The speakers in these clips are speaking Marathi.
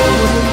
Thank you.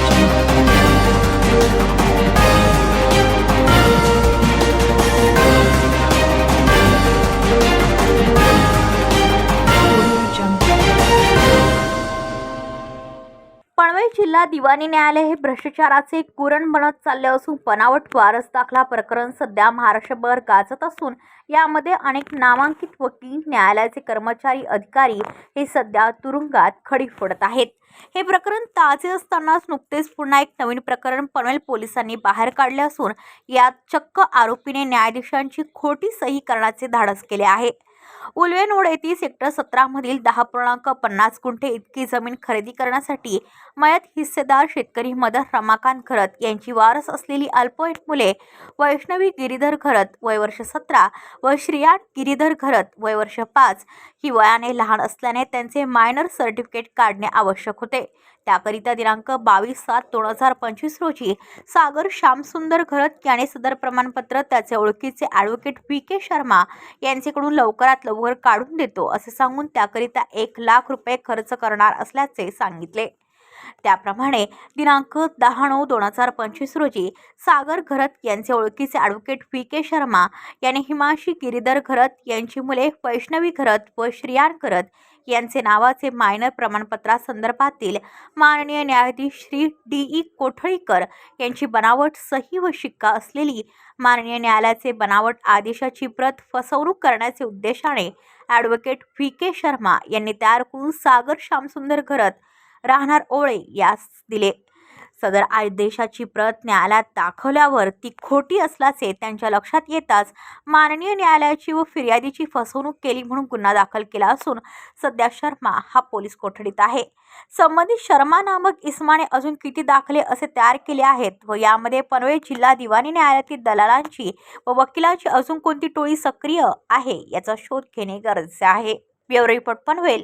पनवेल जिल्हा दिवाणी न्यायालय हे भ्रष्टाचाराचे कुरण बनत चालले असून बनावट वारस दाखला प्रकरण सध्या महाराष्ट्रभर गाजत असून यामध्ये अनेक नामांकित वकील न्यायालयाचे कर्मचारी अधिकारी हे सध्या तुरुंगात खडी फोडत आहेत. हे प्रकरण ताजे असतानाच नुकतेच पुन्हा एक नवीन प्रकरण पनवेल पोलिसांनी बाहेर काढले असून यात चक्क आरोपीने न्यायाधीशांची खोटी सही करण्याचे धाडस केले आहे. उल्वेनोड येथील सेक्टर सतरामधील दहा पूर्णांक पन्नास गुंठे इतकी जमीन खरेदी करण्यासाठी मयत हिस्सेदार शेतकरी मदर रमाकांत खरत यांची वारस असलेली अल्पवयीन मुले वैष्णवी गिरीधर खरत वयवर्ष सतरा व श्रियान गिरीधर खरत वय वर्ष पाच ही वयाने लहान असल्याने त्यांचे मायनर सर्टिफिकेट काढणे आवश्यक होते. त्याकरिता दिनांक बावीस सात दोन हजार पंचवीस रोजी सागर श्यामसुंदर खरत याने सदर प्रमाणपत्र त्याचे ओळखीचे ॲडव्होकेट व्ही के शर्मा यांच्याकडून लवकरात लवकर लवकर काढून देतो असे सांगून त्याकरिता एक लाख रुपये खर्च करणार असल्याचे सांगितले. त्याप्रमाणे दिनांक दहा नऊ दोन हजार पंचवीस रोजी सागर घरत यांचे ओळखीचे ॲडव्होकेट व्ही के शर्मा यांनी हिमाशी गिरीधर घरत यांची मुले वैष्णवी घरत व श्रियान घरत यांचे नावाचे मायनर प्रमाणपत्रासंदर्भातील माननीय न्यायाधीश श्री डी ई कोठळीकर यांची बनावट सही व शिक्का असलेली माननीय न्यायालयाचे बनावट आदेशाची प्रत फसवणूक करण्याचे उद्देशाने ॲडव्होकेट व्ही के शर्मा यांनी तयार करून सागर श्यामसुंदर घरत राहणार ओळे यास दिले. सदर आदेशाची प्रत न्यायालयात दाखवल्यावर ती खोटी असल्याचे त्यांच्या लक्षात येताच माननीय न्यायालयाची व फिर्यादीची फसवणूक केली म्हणून गुन्हा दाखल केला असून सध्या शर्मा हा पोलीस कोठडीत आहे. संबंधित शर्मा नामक इस्माने अजून किती दाखले असे तयार केले आहेत व यामध्ये पनवेल जिल्हा दिवाणी न्यायालयातील दलालांची व वकिलांची अजून कोणती टोळी सक्रिय आहे याचा शोध घेणे गरजेचे आहे. Bureau report Panvel.